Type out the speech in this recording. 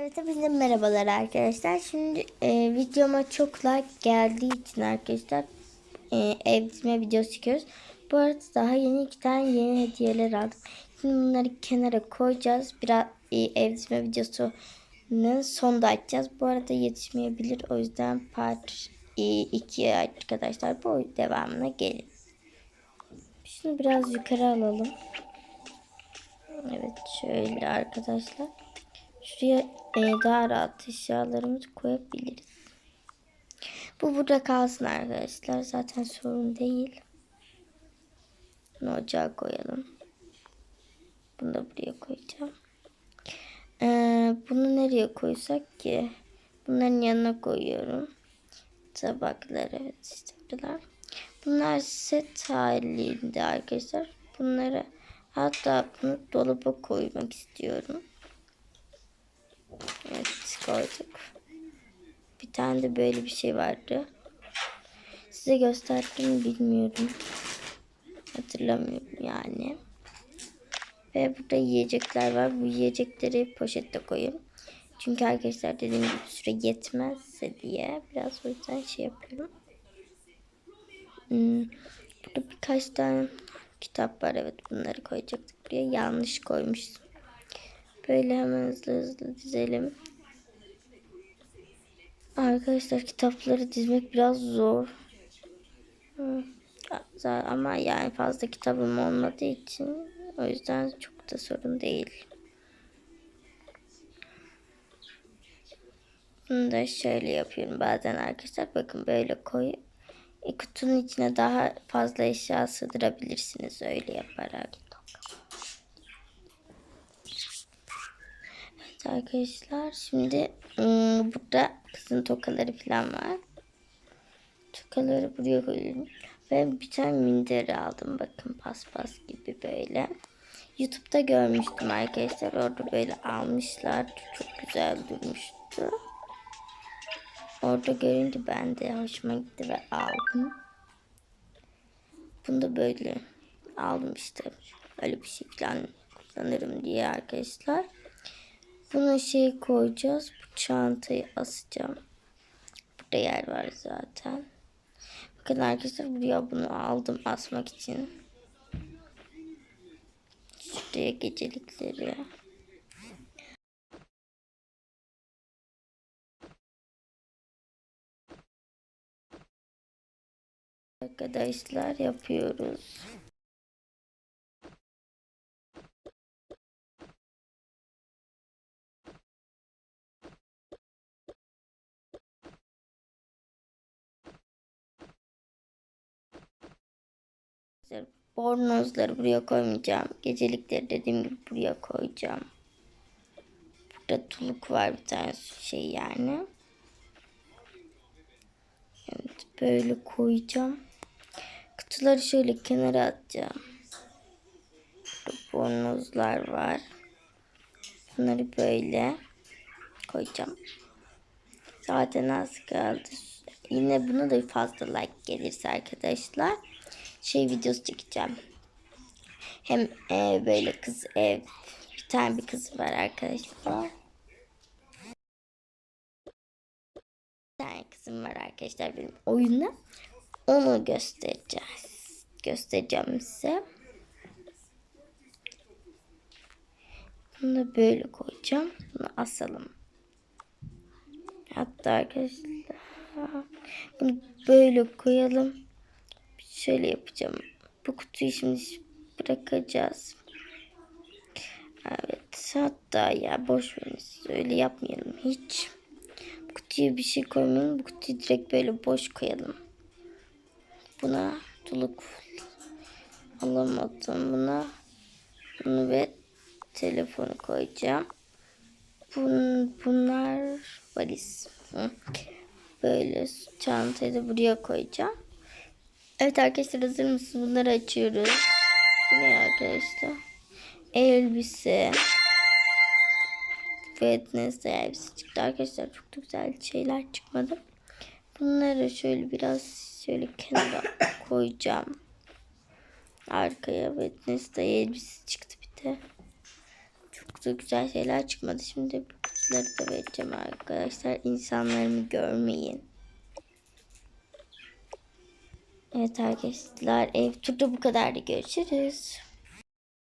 Evet hepinize merhabalar arkadaşlar. Şimdi e, videoma çok like geldiği için arkadaşlar e, ev dizme videosu çekiyoruz. Bu arada daha yeni iki tane yeni hediyeler aldım. Şimdi bunları kenara koyacağız. Biraz e, ev dizme videosunun sonunda açacağız. Bu arada yetişmeyebilir. O yüzden part 2 arkadaşlar bu devamına gelin. Şimdi biraz yukarı alalım. Evet şöyle arkadaşlar. Şuraya e, daha rahat eşyalarımızı koyabiliriz. Bu burada kalsın arkadaşlar. Zaten sorun değil. Bunu ocağa koyalım. Bunu da buraya koyacağım. Ee, bunu nereye koysak ki? Bunların yanına koyuyorum. Tabaklar evet işte buralar. Bunlar set halinde arkadaşlar. Bunları hatta bunu dolaba koymak istiyorum. Evet koyduk. Bir tane de böyle bir şey vardı. Size gösterdim mi bilmiyorum. Hatırlamıyorum yani. Ve burada yiyecekler var. Bu yiyecekleri poşette koyun. Çünkü arkadaşlar dediğim gibi süre yetmezse diye biraz o yüzden şey yapıyorum. Hmm, burada birkaç tane kitap var. Evet bunları koyacaktık buraya. Yanlış koymuşum. Böyle hemen hızlı hızlı dizelim. Arkadaşlar kitapları dizmek biraz zor. Ama yani fazla kitabım olmadığı için o yüzden çok da sorun değil. Bunu da şöyle yapıyorum bazen arkadaşlar. Bakın böyle koy. E, kutunun içine daha fazla eşya sığdırabilirsiniz öyle yaparak. Evet arkadaşlar şimdi ım, burada kızın tokaları falan var. Tokaları buraya koyuyorum. Ve bir tane minderi aldım. Bakın paspas gibi böyle. Youtube'da görmüştüm arkadaşlar. Orada böyle almışlar. Çok güzel durmuştu. Orada görünce ben de hoşuma gitti ve aldım. Bunu da böyle aldım işte. Öyle bir şey falan kullanırım diye arkadaşlar. Bunu şey koyacağız. Bu çantayı asacağım. Burada yer var zaten. Bakın arkadaşlar buraya bunu aldım asmak için. Şuraya gecelikleri. Arkadaşlar yapıyoruz. Bornozları buraya koymayacağım. Gecelikleri dediğim gibi buraya koyacağım. Burada tuluk var bir tane şey yani. Evet böyle koyacağım. Kutuları şöyle kenara atacağım. Burada bornozlar var. Bunları böyle koyacağım. Zaten az kaldı. Yine buna da fazla like gelirse arkadaşlar şey videosu çekeceğim. Hem e, böyle kız ev bir tane bir kız var arkadaşlar. Bir tane kızım var arkadaşlar benim oyunda. Onu göstereceğiz. Göstereceğim size. Bunu böyle koyacağım. Bunu asalım. Hatta arkadaşlar bunu böyle koyalım. Şöyle yapacağım. Bu kutuyu şimdi bırakacağız. Evet. Hatta ya boş verin. Öyle yapmayalım hiç. Bu kutuya bir şey koymayalım. Bu kutuyu direkt böyle boş koyalım. Buna tuluk alamadım. Buna bunu ve telefonu koyacağım. Bun, bunlar valiz. Böyle çantayı da buraya koyacağım. Evet arkadaşlar hazır mısınız? Bunları açıyoruz. Bu ne arkadaşlar? Elbise. Wednesday elbise çıktı arkadaşlar. Çok da güzel şeyler çıkmadı. Bunları şöyle biraz şöyle kenara koyacağım. Arkaya Wednesday elbise çıktı bir de. Çok da güzel şeyler çıkmadı. Şimdi mesajları da vereceğim arkadaşlar. İnsanlarımı görmeyin. Evet arkadaşlar ev turu bu kadar. Görüşürüz.